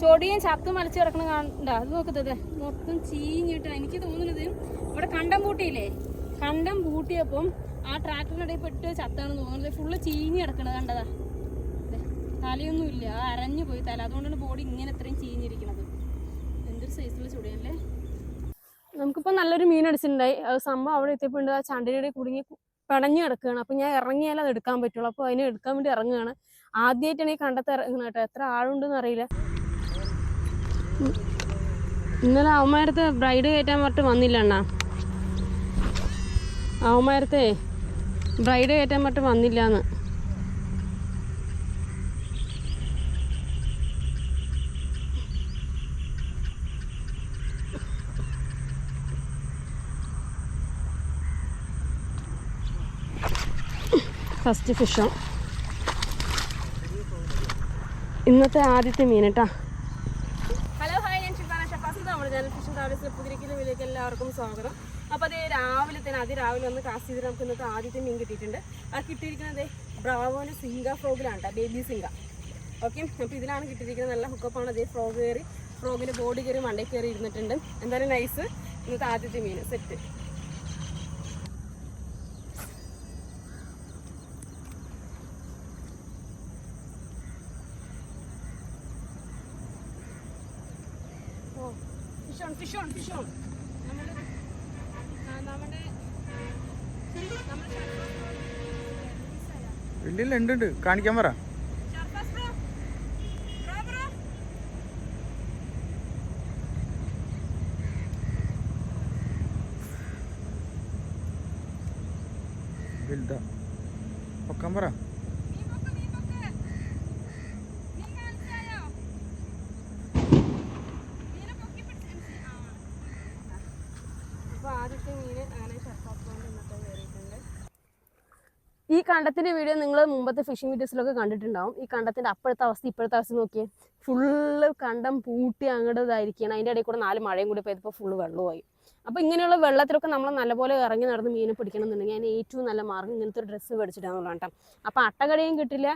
ചൊടിയും ചത്തും വലിച്ചു കിടക്കണ കണ്ട അത് നോക്കുന്നത് മൊത്തം ചീഞ്ഞിട്ട്. എനിക്ക് തോന്നുന്നത് ഇവിടെ കണ്ടം പൂട്ടിയില്ലേ? കണ്ടം പൂട്ടിയപ്പം ആ ട്രാക്ടറിനിടയിൽ പെട്ട് ചത്താണ് തോന്നുന്നത് ഫുള്ള് ചീഞ്ഞ് കിടക്കണത് കണ്ടതാ. ദേ, തലയൊന്നും ഇല്ല. ആ അരഞ്ഞു പോയി തല. അതുകൊണ്ടാണ് ബോഡി ഇങ്ങനെ ഇത്രയും ചീഞ്ഞിരിക്കണത്. എന്തൊരു സൈസിലുള്ള ചുടിയല്ലേ? നമുക്കിപ്പോൾ നല്ലൊരു മീൻ അടിച്ചിട്ടുണ്ടായി. അത് സംഭവം അവിടെ എത്തിയപ്പോൾ ആ ചണ്ടിയുടെ കുടുങ്ങി പടഞ്ഞു കിടക്കുകയാണ്. അപ്പം ഞാൻ ഇറങ്ങിയാലേ അത് എടുക്കാൻ പറ്റുള്ളൂ. അപ്പോൾ അതിനെ എടുക്കാൻ വേണ്ടി ഇറങ്ങുകയാണ്. ആദ്യമായിട്ടാണ് ഈ കണ്ടത്ത് ഇറങ്ങുന്നത് കേട്ടോ. എത്ര ആളുണ്ടെന്ന് അറിയില്ല. ഇന്നലെ അവന്മാരത്തെ ബ്രൈഡ് കയറ്റാൻ പറഞ്ഞിട്ട് വന്നില്ല അണ്ണാ. അവന്മാരത്തെ ബ്രൈഡ് കയറ്റാൻ പറഞ്ഞിട്ട് വന്നില്ല എന്ന് ഫസ്റ്റ് ഫിഷോ ഇന്നത്തെ ആദ്യത്തെ മീൻ കേട്ടാ. എല്ലാവർക്കും സ്വാഗതം. അപ്പോൾ അതേ രാവിലെ തന്നെ അതിരാവിലെ ഒന്ന് കാസ്റ്റ് ചെയ്തിട്ട് നമുക്ക് ഇന്നത്തെ ആദ്യത്തെ മീൻ കിട്ടിയിട്ടുണ്ട്. ആ കിട്ടിയിരിക്കുന്നത് ബ്രാവോന്റെ സിംഗ ഫ്രോഗിലാണ് കേട്ടോ ബേബി സിംഗ. ഓക്കെ അപ്പോൾ ഇതിലാണ് കിട്ടിയിരിക്കുന്നത് നല്ല ഹുക്കപ്പാണ് അതേ ഫ്രോഗ് കയറി. ഫ്രോഗിന്റെ ബോഡി കയറി മണ്ടയിൽ കയറി ഇരുന്നിട്ടുണ്ട്. എന്തായാലും നൈസ് ഇന്നത്തെ ആദ്യത്തെ മീൻ set oh fish on fish on fish on നമ്മുടെ ആ, നമ്മുടെ നമ്മുടെ ഇല്ലില്ല ഉണ്ട് ഉണ്ട്. കാണിക്കാൻ പറ. വലുതാ പൊക്കാൻ പറ നീ പൊക്ക് നീ പൊക്ക് നീ കാണിച്ചായോ മീനെ പൊക്കി പിടിച്ച് ആ അപ്പോൾ ആദ്യത്തെ മീൻ അങ്ങനെ ഷർഫാസ് ബ്രോന്റെ ഇന്നത്തെ കയറിയിട്ടുണ്ട് ഈ കണ്ടത്തിന്റെ വീഡിയോ നിങ്ങൾ മുമ്പത്തെ ഫിഷിംഗ് വീഡിയോസിലൊക്കെ കണ്ടിട്ടുണ്ടാവും. ഈ കണ്ടത്തിന്റെ അപ്പോഴത്തെ അവസ്ഥ ഇപ്പോഴത്തെ അവസ്ഥ നോക്കിയേ. ഫുള്ള് കണ്ടം പൂട്ടി അങ്ങോട്ട് ഇതായിരിക്കണം അതിന്റെ ഇടയിൽ കൂടെ നാല് മഴയും കൂടി പെയ്തപ്പോൾ ഫുള്ള് വെള്ളമായി അപ്പോൾ ഇങ്ങനെയുള്ള വെള്ളത്തിലൊക്കെ നമ്മൾ നല്ലപോലെ ഇറങ്ങി നടന്ന് മീനെ പിടിക്കണം എന്നുണ്ടെങ്കിൽ അതിന് ഏറ്റവും നല്ല മാർഗം ഇങ്ങനത്തെ ഒരു ഡ്രസ്സ് മേടിച്ചിട്ടാണെന്നുള്ളതാണ് കേട്ടോ. അപ്പോൾ അട്ടകടയും കിട്ടില്ല.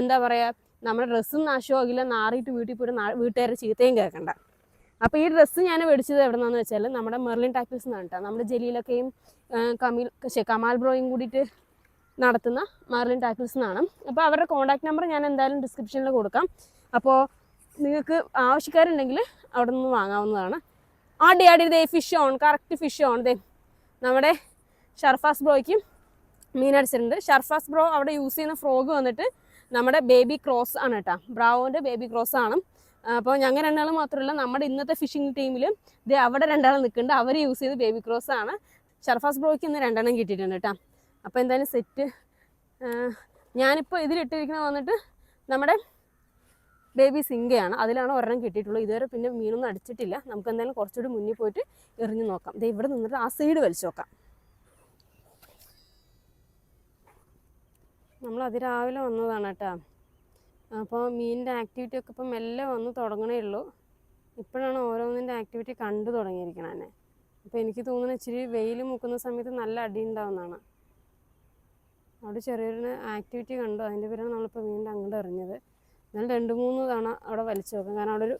എന്താ പറയുക നമ്മുടെ ഡ്രസ്സും നാശമാകില്ല നാറിയിട്ട് വീട്ടിൽ പോയിട്ട് വീട്ടുകാരുടെ ചീത്തയും കേൾക്കണ്ട. അപ്പോൾ ഈ ഡ്രസ്സ് ഞാൻ മേടിച്ചത് എവിടെ നിന്നാന്ന് വെച്ചാൽ നമ്മുടെ മെർലിൻ ടാക്കീസ് എന്നാണ് കേട്ടോ. നമ്മുടെ ജലീലൊക്കെയും കമീൽ കമാൽ ബ്രോയും കൂടിയിട്ട് നടത്തുന്ന മാർലിൻ ടാക്കിൾസ് എന്നാണ്. അപ്പോൾ അവരുടെ കോൺടാക്ട് നമ്പർ ഞാൻ എന്തായാലും ഡിസ്ക്രിപ്ഷനിൽ കൊടുക്കാം. അപ്പോൾ നിങ്ങൾക്ക് ആവശ്യക്കാരുണ്ടെങ്കിൽ അവിടെ നിന്ന് വാങ്ങാവുന്നതാണ്. ആടി ആടി ദേ fish on correct fish on ദേ നമ്മുടെ ഷർഫാസ് ബ്രോയ്ക്കും മീൻ അടിച്ചിട്ടുണ്ട്. ഷർഫാസ് ബ്രോ അവിടെ യൂസ് ചെയ്യുന്ന ഫ്രോഗ് വന്നിട്ട് നമ്മുടെ ബേബി ക്രോസ് ആണ് കേട്ടോ. ബ്രാവോന്റെ ബേബി ക്രോസ് ആണ്. അപ്പോൾ ഞങ്ങൾ രണ്ടാളും മാത്രമല്ല നമ്മുടെ ഇന്നത്തെ ഫിഷിംഗ് ടീമിൽ ഇത് അവിടെ രണ്ടാളും നിൽക്കുന്നുണ്ട്. അവർ യൂസ് ചെയ്ത് ബേബി ക്രോസ് ആണ്. ഷർഫാസ് ബ്രോയ്ക്ക് ഇന്ന് രണ്ടെണ്ണം കിട്ടിയിട്ടുണ്ട് കേട്ടോ. അപ്പോൾ എന്തായാലും സെറ്റ്. ഞാനിപ്പോൾ ഇതിലിട്ടിരിക്കുന്നത് വന്നിട്ട് നമ്മുടെ ബേബി സിംഗയാണ് അതിലാണ് ഒരെണ്ണം കിട്ടിയിട്ടുള്ളൂ. ഇതുവരെ പിന്നെ മീനൊന്നും അടിച്ചിട്ടില്ല. നമുക്ക് എന്തായാലും കുറച്ചുകൂടി മുന്നിൽ പോയിട്ട് എറിഞ്ഞു നോക്കാം. ദേ ഇവിടെ നിന്നിട്ട് ആ സൈഡ് വലിച്ചു നോക്കാം. നമ്മൾ അതിരാവിലെ വന്നതാണ് കേട്ടോ. അപ്പോൾ മീനിന്റെ ആക്ടിവിറ്റി ഒക്കെ ഇപ്പം മെല്ലെ വന്ന് തുടങ്ങണേ ഉള്ളൂ. ഇപ്പോഴാണ് ഓരോന്നിന്റെ ആക്ടിവിറ്റി കണ്ടു തുടങ്ങിയിരിക്കണം അപ്പോൾ എനിക്ക് തോന്നുന്നു ഇച്ചിരി വെയിൽ മുക്കുന്ന സമയത്ത് നല്ല അടി ഉണ്ടാവുന്നതാണ്. അവിടെ ചെറിയൊരു ആക്ടിവിറ്റി കണ്ടു. അതിന്റെ പേരാണ് നമ്മളിപ്പോൾ വീണ്ടും അങ്ങോട്ട് എറിഞ്ഞത് എന്നാൽ രണ്ട് മൂന്ന് തവണ അവിടെ വലിച്ചു നോക്കാം. കാരണം അവിടെ ഒരു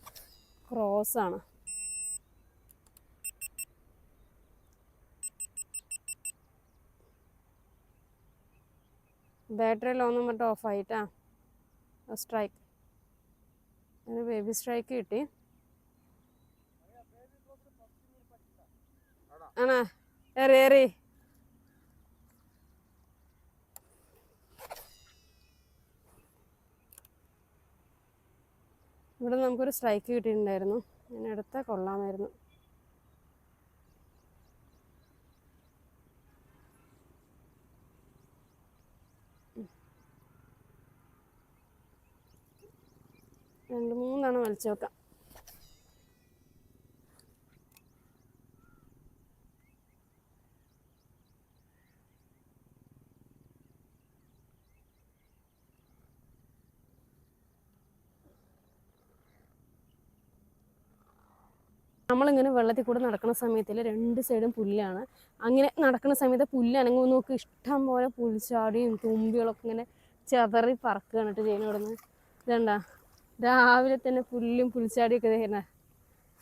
ക്രോസ് ആണ്. ബാറ്ററി ലോന്നും മറ്റും ഓഫായിട്ടാ സ്ട്രൈക്ക് ഒരു ബേബി സ്ട്രൈക്ക് കിട്ടി. ആണോ? എറി ഏറി. ഇവിടെ നമുക്കൊരു സ്ട്രൈക്ക് കിട്ടിയിട്ടുണ്ടായിരുന്നു. എടുത്ത കൊള്ളാമായിരുന്നു. രണ്ട് മൂന്നാണ് വലിച്ചു വെക്കാം. നമ്മളിങ്ങനെ വെള്ളത്തിൽ കൂടെ നടക്കുന്ന സമയത്തിൽ രണ്ട് സൈഡും പുല്ലാണ്. അങ്ങനെ നടക്കുന്ന സമയത്ത് പുല്ലാണെങ്കിൽ നോക്കി ഇഷ്ടം പോലെ പുൽച്ചാടിയും തുമ്പികളൊക്കെ ഇങ്ങനെ ചെതറി പറക്കുകയാണ് കേട്ടോ ചെയ്യുന്ന ഇവിടെ നിന്ന് ഇതണ്ട രാവിലെ തന്നെ പുല്ലും പുൽച്ചാടിയൊക്കെ തരുന്ന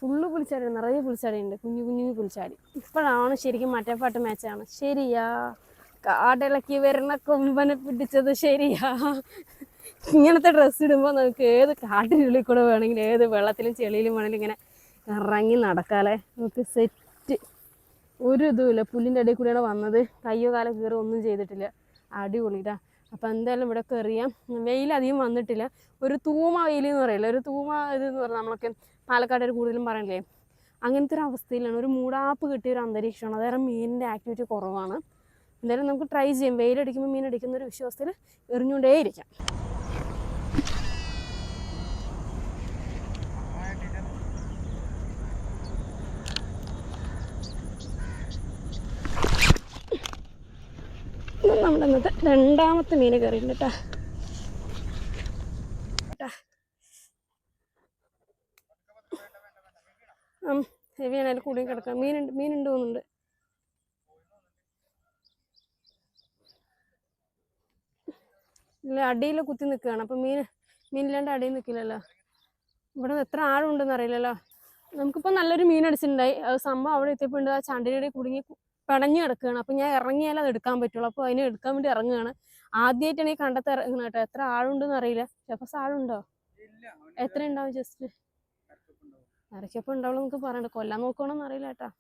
ഫുള്ള് പുൽച്ചാടി നിറയെ പുൽച്ചാടി ഉണ്ട്. കുഞ്ഞു കുഞ്ഞു പുൽച്ചാടി. ഇപ്പോഴാണ് ശരിക്കും മറ്റേപ്പാട്ട് മാച്ചാണ് ശരിയാ കാടിളക്കി വരുന്ന കൊമ്പനെ പിടിച്ചത് ശരിയാ. ഇങ്ങനത്തെ ഡ്രസ്സ് ഇടുമ്പോൾ നമുക്ക് ഏത് കാട്ടിനുള്ളിൽ കൂടെ വേണമെങ്കിലും ഏത് വെള്ളത്തിലും ചെളിയിലും വേണമെങ്കിലും ഇങ്ങനെ ഇറങ്ങി നടക്കാല്ലേ നമുക്ക് സെറ്റ് ഒരു ഇതുമില്ല പുല്ലിന്റെ ഇടയിൽ കൂടെയാണ് വന്നത്. കയ്യോ കാലം കയറി ഒന്നും ചെയ്തിട്ടില്ല. അടിപൊളിട്ടാ അപ്പം എന്തായാലും ഇവിടെ കയറിയാം വെയിൽ അധികം വന്നിട്ടില്ല. ഒരു തൂമ വെയിൽ എന്ന് പറയില്ല? ഒരു തൂമ ഇത് എന്ന് പറഞ്ഞാൽ നമ്മളൊക്കെ പാലക്കാട് കൂടുതലും പറയണില്ലേ അങ്ങനത്തെ ഒരു അവസ്ഥയിലാണ്. ഒരു മൂടാപ്പ് കിട്ടിയ ഒരു അന്തരീക്ഷമാണ്. അതേറെ മീനിന്റെ ആക്ടിവിറ്റി കുറവാണ്. എന്തായാലും നമുക്ക് ട്രൈ ചെയ്യാം. വെയിലടിക്കുമ്പോൾ മീൻ അടിക്കുന്ന ഒരു വിശ്വാസത്തിൽ എറിഞ്ഞുകൊണ്ടേയിരിക്കാം. നമ്മുടെ ഇന്നത്തെ രണ്ടാമത്തെ മീൻ കയറിയിട്ടുണ്ട് ഹെവിയാണെങ്കിൽ കൂടി കിടക്കാം മീനുണ്ട് മീനുണ്ട് തോന്നുന്നുണ്ട്. ഇല്ല അടിയിൽ കുത്തി നിൽക്കുകയാണ്. അപ്പം മീൻ മീനില്ലാണ്ട് അടിയിൽ നിൽക്കില്ലല്ലോ. ഇവിടെ എത്ര ആഴുണ്ടെന്ന് അറിയില്ലല്ലോ. നമുക്കിപ്പോൾ നല്ലൊരു മീൻ അടിച്ചിട്ടുണ്ടായി. സംഭവം അവിടെ എത്തിയപ്പോൾ ഉണ്ട് ആ ചണ്ടിയുടെ കുടുങ്ങി പടഞ്ഞു കിടക്കുകയാണ്. അപ്പം ഞാൻ ഇറങ്ങിയാലേ അത് എടുക്കാൻ പറ്റുള്ളൂ. അപ്പോൾ അതിനെ എടുക്കാൻ വേണ്ടി ഇറങ്ങുകയാണ്. ആദ്യമായിട്ടാണ് ഈ കണ്ടത്ത് ഇറങ്ങുന്നത് കേട്ടോ. എത്ര ആളുണ്ടെന്ന് അറിയില്ല. ഷെഫസ് ആളുണ്ടോ എത്ര ഉണ്ടാവും ജസ്റ്റ് ഇറക്കിയപ്പോൾ ഉണ്ടാവുള്ളൂ നമുക്ക് പറയണ്ട. കൊല്ലാൻ നോക്കണമെന്ന് അറിയില്ല കേട്ടാ.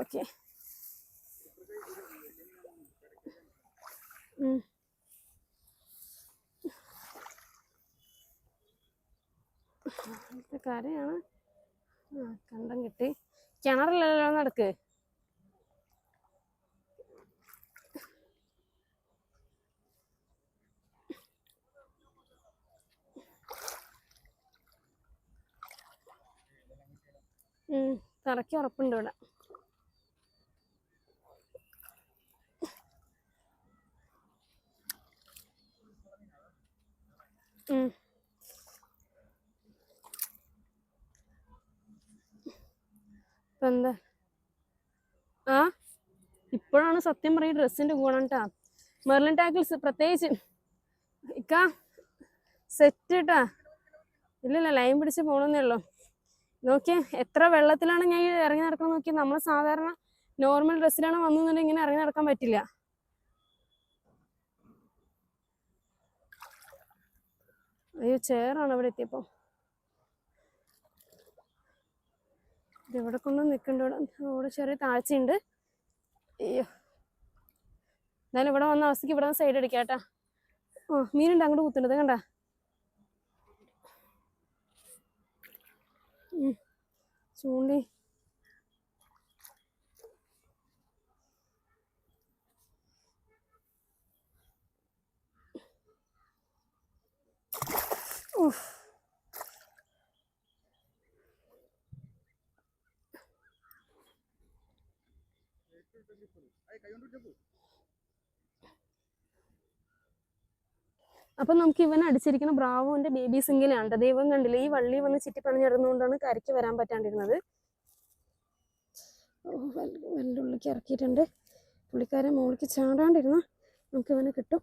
ഓക്കെ. കരയാണ് കണ്ടം കിട്ടി. കിണറിലല്ലോ നടക്ക്. ഉം, തറയ്ക്ക് ഉറപ്പുണ്ട് ഇവിടെ. ഉം. ആ? ഇപ്പോഴാണ് സത്യം പറയും ഡ്രസ്സിന്റെ ഗുണം കേട്ടാ ടാക്കിൾസ് പ്രത്യേകിച്ച് ഇക്ക സെറ്റ് കേട്ടാ ഇല്ലല്ല ലൈൻ പിടിച്ച് പോണെന്നേ ഉള്ളൂ. നോക്കിയേ എത്ര വെള്ളത്തിലാണ് ഞാൻ ഇറങ്ങി നടക്കണം നോക്കി നമ്മൾ സാധാരണ നോർമൽ ഡ്രസ്സിലാണ് വന്നുണ്ടെങ്കിൽ ഇങ്ങനെ ഇറങ്ങി നടക്കാൻ പറ്റില്ല. അയ്യോ ചെയറാണ് അവിടെ എത്തിയപ്പോൾ ഇവിടെ കൊണ്ട് നിൽക്കണ്ട ഇവിടെ ചെറിയ താഴ്ചയുണ്ട്. അയ്യോ. എന്നാലും ഇവിടെ വന്ന അവസ്ഥയ്ക്ക് ഇവിടെ സൈഡ് അടിക്കാം കേട്ടാ. ആ മീനുണ്ട് അങ്ങോട്ട് കുത്തുന്നത് കണ്ട. ചൂണ്ടി. ഉഫ്. അപ്പൊ നമുക്ക് ഇവൻ അടിച്ചിരിക്കുന്ന ബ്രാവോന്റെ ബേബി സിംഗിലാണ്. ദൈവം കണ്ടില്ല ഈ വള്ളി വന്ന് ചിറ്റി പണിഞ്ഞിടുന്നതുകൊണ്ടാണ് കരയ്ക്ക് വരാൻ പറ്റാണ്ടിരുന്നത്. ഉള്ളിക്ക് ഇറക്കിയിട്ടുണ്ട്. പുള്ളിക്കാരൻ മുകളിലേക്ക് ചാടാണ്ടിരുന്ന നമുക്ക് ഇവനെ കിട്ടും.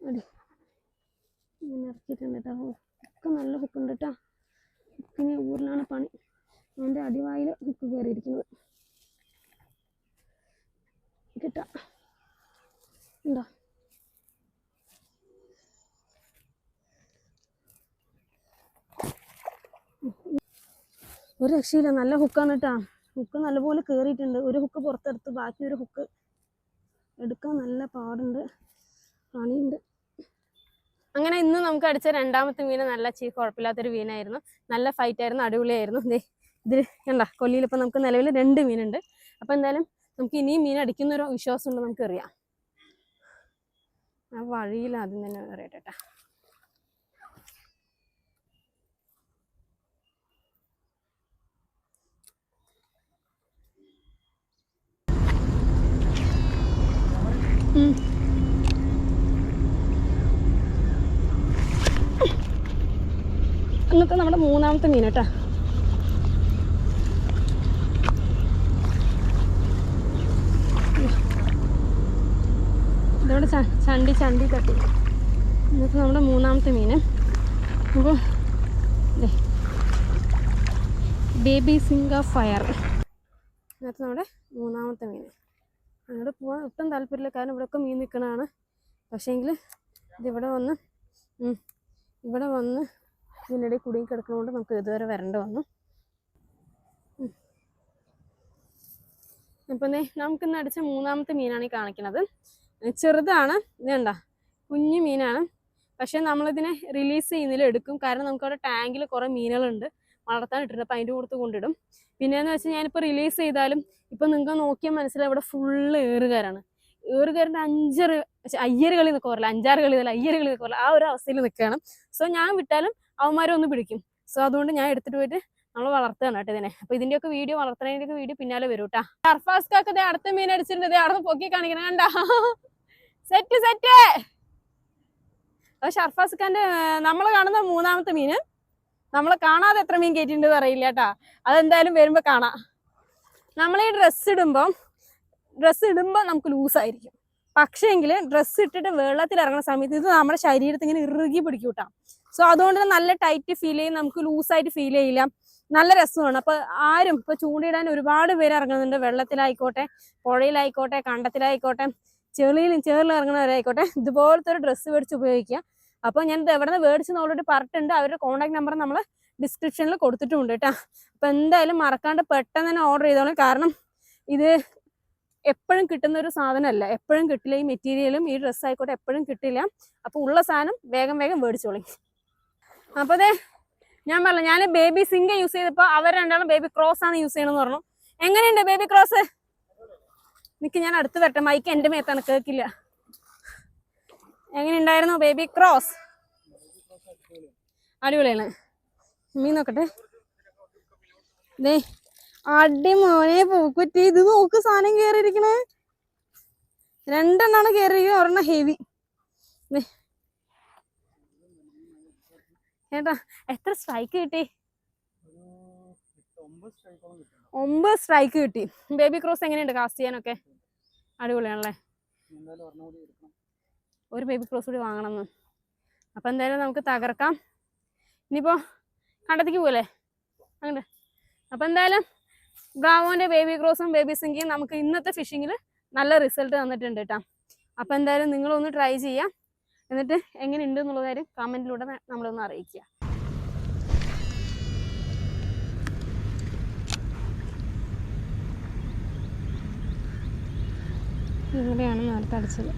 അടി. ഇങ്ങനെ ഇറക്കിയിട്ടുണ്ട് കേട്ടോ ഒക്കെ നല്ല ഹുക്കുണ്ട് കേട്ടോ ഹുക്കിന് ഊരിലാണ് പണി. അവന്റെ അടിവായിൽ ഹുക്ക് കയറിയിരിക്കുന്നത് കിട്ടാം. ഉണ്ടോ? ഒരു രക്ഷയില്ല. നല്ല ഹുക്കാണ് കേട്ടാ ഹുക്ക് നല്ലപോലെ കയറിയിട്ടുണ്ട് ഒരു ഹുക്ക് പുറത്തെടുത്ത് ബാക്കി ഒരു ഹുക്ക് എടുക്കാൻ നല്ല പാടുണ്ട്. പണിയുണ്ട്. അങ്ങനെ ഇന്ന് നമുക്ക് അടിച്ച രണ്ടാമത്തെ മീൻ നല്ല ചീ കുഴപ്പമില്ലാത്തൊരു മീനായിരുന്നു. നല്ല ഫൈറ്റ് ആയിരുന്നു. അടിപൊളിയായിരുന്നു. ദേ ഇതിൽ കണ്ട കൊല്ലിയിൽ ഇപ്പം നമുക്ക് നിലവിൽ രണ്ട് മീനുണ്ട്. അപ്പം എന്തായാലും നമുക്ക് ഇനിയും മീൻ അടിക്കുന്നൊരു വിശ്വാസം ഉണ്ട് നമുക്കറിയാം. ആ വഴിയിൽ ആദ്യം തന്നെ അറിയട്ടെ ഇന്നത്തെ നമ്മുടെ മൂന്നാമത്തെ മീൻ കേട്ടാ. ഇതോടെ ചണ്ടി ചണ്ടി തട്ടി. ഇന്നത്തെ നമ്മുടെ മൂന്നാമത്തെ മീൻ. അപ്പോൾ ബേബി സിംഗ ഫയർ. ഇന്നത്തെ നമ്മുടെ മൂന്നാമത്തെ മീൻ. അങ്ങോട്ട് പോകാൻ ഒട്ടും താല്പര്യമില്ല. കാരണം ഇവിടെയൊക്കെ മീൻ നിൽക്കണതാണ് പക്ഷേങ്കിൽ ഇതിവിടെ വന്ന് ഇവിടെ വന്ന് ഇതിനിടയിൽ കുടുങ്ങി കിടക്കണതുകൊണ്ട് നമുക്ക് ഇതുവരെ വരേണ്ട വന്നു. അപ്പം നമുക്ക് ഇന്ന് അടിച്ച മൂന്നാമത്തെ മീനാണ് ഈ കാണിക്കുന്നത് ചെറുതാണ് ഇതേണ്ട കുഞ്ഞു മീനാണ്. പക്ഷെ നമ്മളിതിനെ റിലീസ് ചെയ്യുന്നതിൽ എടുക്കും. കാരണം നമുക്കവിടെ ടാങ്കിൽ കുറേ മീനുകളുണ്ട്. വളർത്താൻ ഇട്ടിട്ടുണ്ട്. അപ്പം അതിന്റെ കൂടുതൽ കൊണ്ടിടും. പിന്നെയെന്ന് വെച്ചാൽ ഞാനിപ്പോൾ റിലീസ് ചെയ്താലും ഇപ്പം നിങ്ങൾക്ക് നോക്കിയാൽ മനസ്സിലായി ഇവിടെ ഫുള്ള് ഏറുകാരാണ് ഏറുകാരന്റെ അഞ്ചറ് ഛെ, അയ്യര് കളി എന്നൊക്കെ പറയില്ല? അഞ്ചാറ് കളി അല്ല അയ്യര് കളി പറയില്ല? ആ ഒരു അവസ്ഥയിൽ നിൽക്കുകയാണ് സോ ഞാൻ വിട്ടാലും അവന്മാരെ ഒന്ന് പിടിക്കും. സോ അതുകൊണ്ട് ഞാൻ എടുത്തിട്ട് പോയിട്ട് നമ്മൾ വളർത്തുകയാണ് കേട്ടോ ഇതിനെ. അപ്പൊ ഇതിന്റെയൊക്കെ വീഡിയോ വളർത്തുന്നതിന്റെ വീഡിയോ പിന്നാലെ വരും കേട്ടാ സർഫാസ്കൊക്കെ അടുത്ത മീൻ അടിച്ചിട്ടുണ്ട്. അവിടെ പൊക്കി കാണിക്കണം കണ്ട? Set set! അപ്പൊ ഷർഫാസ്ഖാന്റെ നമ്മൾ കാണുന്ന മൂന്നാമത്തെ മീന് നമ്മൾ കാണാതെ എത്ര മീൻ കയറ്റിണ്ടെന്ന് അറിയില്ല കേട്ടാ. അതെന്തായാലും വരുമ്പോ കാണാം. നമ്മൾ ഈ ഡ്രസ്സ് ഇടുമ്പം ഡ്രസ്സ് ഇടുമ്പോൾ നമുക്ക് ലൂസായിരിക്കും പക്ഷേങ്കിൽ ഡ്രസ്സ് ഇട്ടിട്ട് വെള്ളത്തിൽ ഇറങ്ങുന്ന സമയത്ത് ഇത് നമ്മുടെ ശരീരത്തിൽ ഇങ്ങനെ ഇറുകി പിടിക്കും കേട്ടോ. സോ അതുകൊണ്ട് നല്ല ടൈറ്റ് ഫീൽ ചെയ്യും നമുക്ക് ലൂസായിട്ട് ഫീൽ ചെയ്യില്ല. നല്ല രസമാണ്. അപ്പൊ ആരും ഇപ്പൊ ചൂണ്ടയിടാൻ ഒരുപാട് പേര് ഇറങ്ങുന്നുണ്ട്. വെള്ളത്തിലായിക്കോട്ടെ പുഴയിലായിക്കോട്ടെ കണ്ടത്തിലായിക്കോട്ടെ ചെളിയിലും ചേറിലും ഇറങ്ങുന്നവരായിക്കോട്ടെ ഇതുപോലത്തെ ഒരു ഡ്രസ്സ് മേടിച്ച് ഉപയോഗിക്കുക. അപ്പോൾ ഞാൻ ഇത് എവിടെ നിന്ന് മേടിച്ചെന്ന് ഓൾറെഡി പറഞ്ഞിട്ടുണ്ട്. അവരുടെ കോൺടാക്ട് നമ്പർ നമ്മൾ ഡിസ്ക്രിപ്ഷനിൽ കൊടുത്തിട്ടുണ്ട് കേട്ടോ. അപ്പോൾ എന്തായാലും മറക്കാണ്ട് പെട്ടെന്ന് തന്നെ ഓർഡർ ചെയ്തോളൂ. കാരണം ഇത് എപ്പോഴും കിട്ടുന്ന ഒരു സാധനമല്ല. എപ്പോഴും കിട്ടില്ല ഈ മെറ്റീരിയലും ഈ ഡ്രസ്സ് ആയിക്കോട്ടെ എപ്പോഴും കിട്ടില്ല. അപ്പോൾ ഉള്ള സാധനം വേഗം വേഗം മേടിച്ചോളി അപ്പോൾ അതെ ഞാൻ പറഞ്ഞു ഞാൻ ബേബി സിംഗ യൂസ് ചെയ്തപ്പോൾ അവർ രണ്ടാളും ബേബി ക്രോസ് ആണ് യൂസ് ചെയ്യണമെന്ന് പറഞ്ഞു. എങ്ങനെയുണ്ട് ബേബി ക്രോസ് നിക്ക് ഞാൻ അടുത്ത് വരട്ടെ. മൈക്ക് എന്റെ മേത്താണ് കേൾക്കില്ല. എങ്ങനെയുണ്ടായിരുന്നു ബേബി ക്രോസ് അടിപൊളിയാണ്. മീൻ നോക്കട്ടെ. ദേ അടിമോനെ പൂക്കുറ്റി. ഇത് നോക്ക് സാധനം കേറിയിരിക്കണേ. രണ്ടെണ്ണാണ് കേറിയിരിക്കുന്നത് ഒരെണ്ണം ഹെവി ഏട്ടാ എത്ര സ്ട്രൈക്ക് കിട്ടി? ഒമ്പത് സ്ട്രൈക്ക് കിട്ടി. ബേബി ക്രോസ് എങ്ങനെയുണ്ട്? കാസ്റ്റ് ചെയ്യാനൊക്കെ? അടിപൊളിയാണല്ലേ? ഒരു ബേബി ക്രോസ് കൂടി വാങ്ങണം എന്ന് അപ്പം എന്തായാലും നമുക്ക് തകർക്കാം. ഇനിയിപ്പോൾ കണ്ടത്തേക്ക് പോകല്ലേ അങ്ങോട്ട് അപ്പം എന്തായാലും ബ്രാവോന്റെ ബേബി ക്രോസും ബേബി സിങ്കിയും നമുക്ക് ഇന്നത്തെ ഫിഷിങ്ങിൽ നല്ല റിസൾട്ട് തന്നിട്ടുണ്ട് കേട്ടോ അപ്പം എന്തായാലും നിങ്ങളൊന്ന് ട്രൈ ചെയ്യാം. എന്നിട്ട് എങ്ങനെ ഉണ്ട് എന്നുള്ള കാര്യം കമന്റിലൂടെ നമ്മളൊന്ന് അറിയിക്കുക. ഇവിടെയാണ് നേരത്തെ അടിച്ചത്.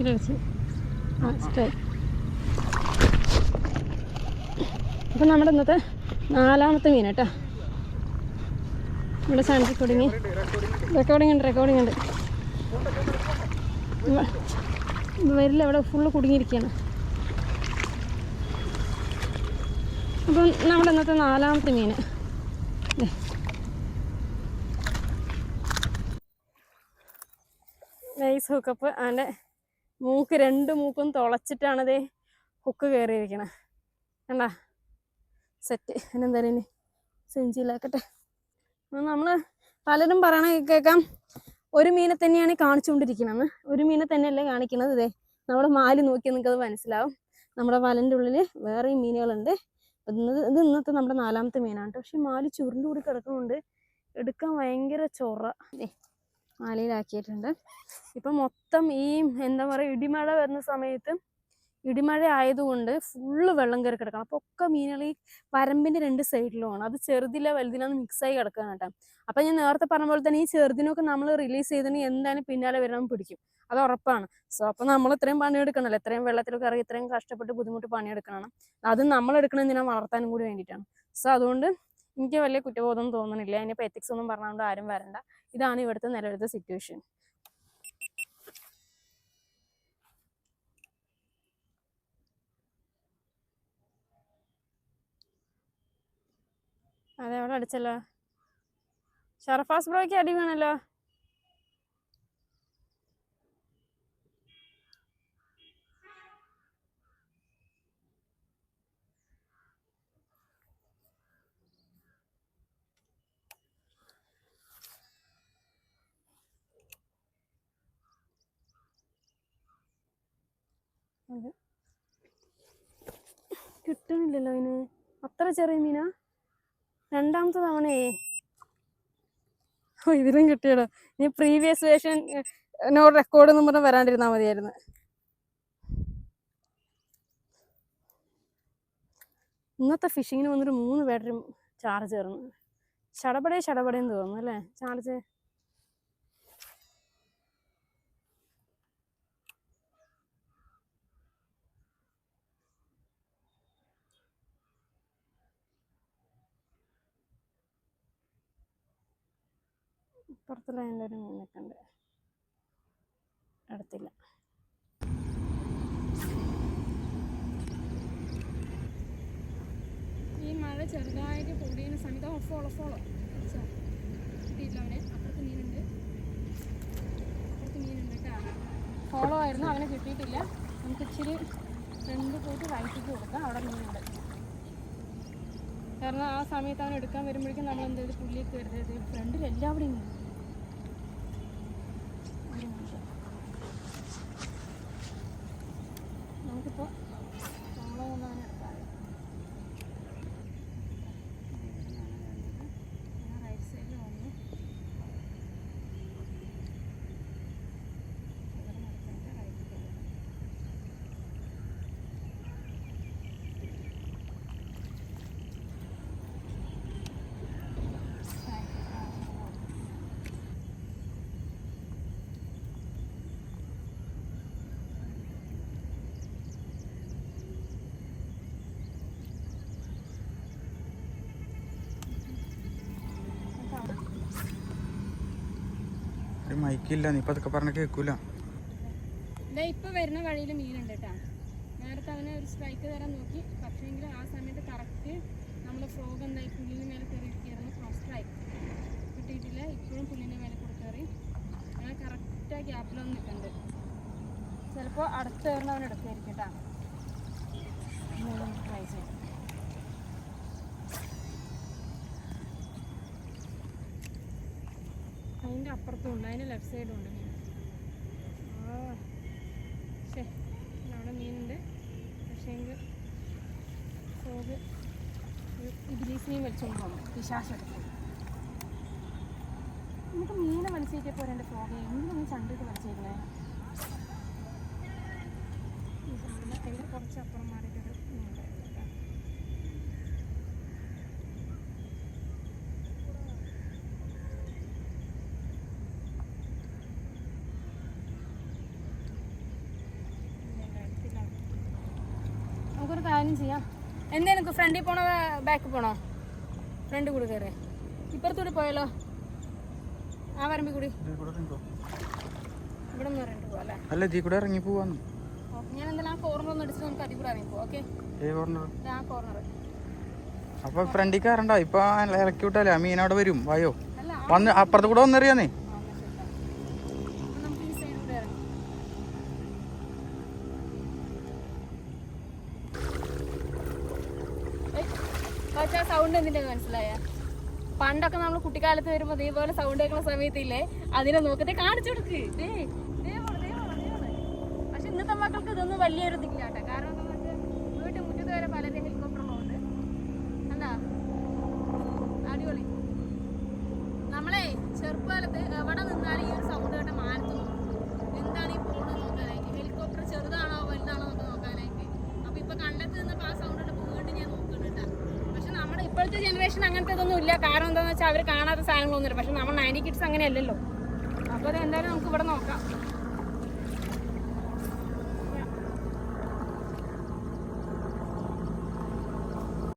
ഇതിന് വെച്ച്. സ്ട്രൈക്ക് അപ്പം നമ്മുടെ ഇന്നത്തെ നാലാമത്തെ മീൻ കേട്ടോ. നമ്മുടെ സാൻഡ് റെക്കോർഡിങ് റെക്കോർഡിംഗ് ഉണ്ട് റെക്കോർഡിംഗ് ഉണ്ട്. വരില്ല ഇവിടെ ഫുള്ള് കുടുങ്ങിയിരിക്കുകയാണ്. അപ്പം നമ്മുടെ ഇന്നത്തെ നാലാമത്തെ മീൻ. നൈസ് ഹുക്കപ്പ് അതിന്റെ മൂക്ക് രണ്ട് മൂക്കും തുളച്ചിട്ടാണ് അതേ ഹുക്ക് കയറിയിരിക്കണേ കണ്ടാ സെറ്റ് എന്നെന്തായാലും ഇനി സെഞ്ചിയിലാക്കട്ടെ. നമ്മൾ പലരും പറയണ കേൾക്കാം ഒരു മീനെ തന്നെയാണ് കാണിച്ചുകൊണ്ടിരിക്കണമെന്ന് ഒരു മീനെ തന്നെയല്ലേ കാണിക്കണത് ഇതേ നമ്മുടെ മാൽ നോക്കി നിങ്ങൾക്ക് അത് മനസ്സിലാവും. നമ്മുടെ വലന്റെ ഉള്ളിൽ വേറെയും മീനുകളുണ്ട്. ഇത് ഇത് ഇന്നത്തെ നമ്മുടെ നാലാമത്തെ മീനാണ് പക്ഷെ മാൽ ചുരുണ്ടുകൂടി കിടക്കുന്നുണ്ട് എടുക്കാൻ ഭയങ്കര ചൊറ. മാലയിലാക്കിയിട്ടുണ്ട് ഇപ്പം മൊത്തം ഈ എന്താ പറയുക ഇടിമഴ വരുന്ന സമയത്ത് ഇടിമഴ ആയതുകൊണ്ട് ഫുള്ള് വെള്ളം കയറി കിടക്കണം. അപ്പോൾ ഒക്കെ മീനുകൾ ഈ പരമ്പിന്റെ രണ്ട് സൈഡിലുമാണ്. അത് ചെറുതില വലുതിലാന്ന് മിക്സായി കിടക്കുകയാണ് കേട്ടോ. അപ്പം ഞാൻ നേരത്തെ പറഞ്ഞ പോലെ തന്നെ ഈ ചെറുതിനൊക്കെ നമ്മൾ റിലീസ് ചെയ്തിട്ടുണ്ടെങ്കിൽ എന്തായാലും പിന്നാലെ വരണം പിടിക്കും. അത് ഉറപ്പാണ്. സോ അപ്പം നമ്മൾ ഇത്രയും പണിയെടുക്കണമല്ലോ. ഇത്രയും വെള്ളത്തിലൊക്കെ ഇറങ്ങി ഇത്രയും കഷ്ടപ്പെട്ട് ബുദ്ധിമുട്ട് പണിയെടുക്കണം അത് നമ്മൾ എടുക്കണം എന്തിനാ? വളർത്താനും കൂടി വേണ്ടിയിട്ടാണ്. സോ അതുകൊണ്ട് എനിക്ക് വലിയ കുറ്റബോധം തോന്നുന്നില്ല. അതിനിപ്പോൾ എത്തിക്സ് ഒന്നും പറഞ്ഞുകൊണ്ട് ആരും വരണ്ട. ഇതാണ് ഇവിടുത്തെ നിലവിലത്തെ സിറ്റുവേഷൻ അതെ അവിടെ അടിച്ചല്ലോ? ഷർഫാസ് ബ്രോയ്ക്ക് അടി വീണല്ലോ? കിട്ടണില്ലല്ലോ അതിന്. അത്ര ചെറിയ മീനാ? രണ്ടാമത്തെ തവണയേ. ഓ ഇതിലും കിട്ടിയടോ. ഇനി പ്രീവിയസ് വേഷൻ നോ റെക്കോർഡ് എന്ന് പറഞ്ഞാൽ വരാണ്ടിരുന്നാൽ മതിയായിരുന്നു. ഇന്നത്തെ ഫിഷിങ്ങിന് വന്നൊരു മൂന്ന് ബാറ്ററി ചാർജ് കയറുന്നു ചടപടേ ചടപടേന്ന് തോന്നുന്നു അല്ലേ? ചാർജ് പുറത്തുള്ള എന്റെ ഒരു മീനൊക്കെ ഉണ്ട് അടുത്തില്ല. ഈ മഴ ചെറുതായിട്ട് പൊടിയുന്ന സമയത്ത് ഓ ഫോളോ ഫോളോ കിട്ടിയില്ല അവനെ. അപ്പുറത്ത് മീനുണ്ട്. അപ്പുറത്ത് മീനുണ്ട് കേട്ടോ. ഫോളോ ആയിരുന്നു. അവനെ കിട്ടിയിട്ടില്ല. നമുക്ക് ഇച്ചിരി ഫ്രണ്ട് പോയിട്ട് റൈറ്റിക്ക് കൊടുക്കാം. അവിടെ മീനുണ്ട്. കാരണം ആ സമയത്ത് അവൻ എടുക്കാൻ വരുമ്പോഴേക്കും നമ്മൾ എന്തെങ്കിലും പുള്ളിയൊക്കെ വരുന്നത്? ഫ്രണ്ടിൽ എല്ലാവിടെയും മീൻ ഒരു നിമിഷം. നമുക്കിപ്പോൾ ഫോളോ ഒന്ന് അവനെ എടുക്കാം റൈറ്റ് സൈഡിൽ വന്നു ഇവിടെ നടക്കുന്നുണ്ട് റൈറ്റിൽ ഒരു മൈക്കില്ല നീ ഇപ്പൊ അതൊക്കെ പറഞ്ഞ കേൾക്കൂല ഇപ്പൊ വരുന്ന വഴിയിൽ മീനുണ്ട് കേട്ടാ നേരത്തെ അവനെ ഒരു സ്ട്രൈക്ക് തരാൻ നോക്കി. പക്ഷേങ്കിൽ ആ സമയത്ത് കറക്റ്റ് നമ്മൾ ഫ്രോഗ് എന്തായി പുല്ലിന് മേലെ കയറിയിരിക്കുകയായിരുന്നു ആ സ്ട്രൈക്ക് കിട്ടിയിട്ടില്ല. ഇപ്പോഴും പുല്ലിന്റെ മേലെ കൂടെ കയറി. അങ്ങനെ കറക്റ്റ് ആ ഗ്യാപ്പിലൊന്നും നിൽക്കുന്നുണ്ട് ചിലപ്പോൾ അടുത്ത് കയറുന്ന അവൻ എടുത്തായിരിക്കും കേട്ടാ ട്രൈ ചെയ്യാം അതിന്റെ അപ്പുറത്തും ഉണ്ട്. അതിന്റെ ലെഫ്റ്റ് സൈഡും ഉണ്ട് മീൻ. ആ ശേ അവിടെ മീനുണ്ട്. പക്ഷേങ്കിൽ ഫോഗ് ഇബിലീസ് മീൻ വലിച്ചോണ്ട് പോകുന്നു പിശാശം എടുക്കും നമുക്ക് മീനെ വലിച്ചേക്കാൻ പോരെ എന്റെ ഫോഗ് എന്തിനാ നീ ചണ്ടിട്ട് വലിച്ചേക്കണേ കുറച്ച് അപ്പുറം മാറിയിട്ടൊരു മീനുണ്ടായിരുന്നു കേട്ടോ. നമുക്കൊരു കാര്യം ചെയ്യാം. എന്തേലും ഫ്രണ്ടിൽ പോണോ ബാക്ക് പോണോ? ഫ്രണ്ട് കൂടി കയറേ. ഇപ്പുറത്തൂടെ പോയാലോ? ആ വരമ്പിൽ കൂടി. ഇവിടെ നിന്ന് രണ്ട് പോവാം അല്ലേ? ഇതിൽ കൂടെ ഇറങ്ങി പോവാന്ന്. ഞാൻ എന്തായാലും ആ കോർണർ ഒന്ന് അടിച്ച് നമുക്ക് അതിൽ കൂടെ ഇറങ്ങി പോവാം ഓക്കെ ആ കോർണർ അപ്പൊ ഫ്രണ്ടിൽ കയറണ്ട. ഇപ്പൊ ഇറക്കി വിട്ടാലേ മീൻ അവിടെ വരും. വായോ? വന്ന് അപ്പുറത്ത് കൂടെ വന്നെറിയാന്നേ ആ, എന്നാ ശരി. അപ്പൊ നമുക്ക് ഈ സൈഡ് കൂടെ ഇറങ്ങാം പക്ഷേ സൗണ്ട് എന്തിന്റെ മനസ്സിലായ പണ്ടൊക്കെ നമ്മൾ കുട്ടിക്കാലത്ത് വരുമ്പോ ഇതേപോലെ സൗണ്ട് കേൾക്കുന്ന സമയത്തില്ലേ അതിനെ നോക്കത്തെ കാണിച്ചു കൊടുക്ക്. പക്ഷെ ഇന്നത്തെ മക്കൾക്ക് ഇതൊന്നും വലിയൊരു ഇതില്ല കേട്ടോ കാരണം വീട്ടിൽ മുറ്റത്ത് വരെ പലരും ഹെലികോപ്റ്ററുകളുണ്ട് എന്താ അടിപൊളി. നമ്മളെ ചെറുപ്പകാലത്ത് എവിടെ നിന്നാലും ഈ ഒരു സൗണ്ട് കേട്ട മാനത്ത് എന്താണ് ഈ പോണെന്ന് നോക്കാനായിട്ട്? ഹെലികോപ്റ്റർ ചെറുതാണോ വലുതാണോ നമുക്ക് നോക്കാനായിട്ട്. അപ്പൊ ഇപ്പൊ കണ്ടത്ത് നിന്നപ്പോ ആ സൗണ്ട് വീണ്ടും ഞാൻ നോക്കുന്നുണ്ട് പക്ഷെ നമ്മുടെ ഇപ്പോഴത്തെ ജനറേഷൻ അങ്ങനത്തെ ഇതൊന്നും ഇല്ല. കാരണം അവർ കാണാത്ത സാധനങ്ങളൊന്നുമില്ല. പക്ഷെ നമ്മൾ നയന്റി കിഡ്സ് അങ്ങനെയല്ലല്ലോ. അപ്പോൾ അത് എന്തായാലും നമുക്ക് ഇവിടെ നോക്കാം.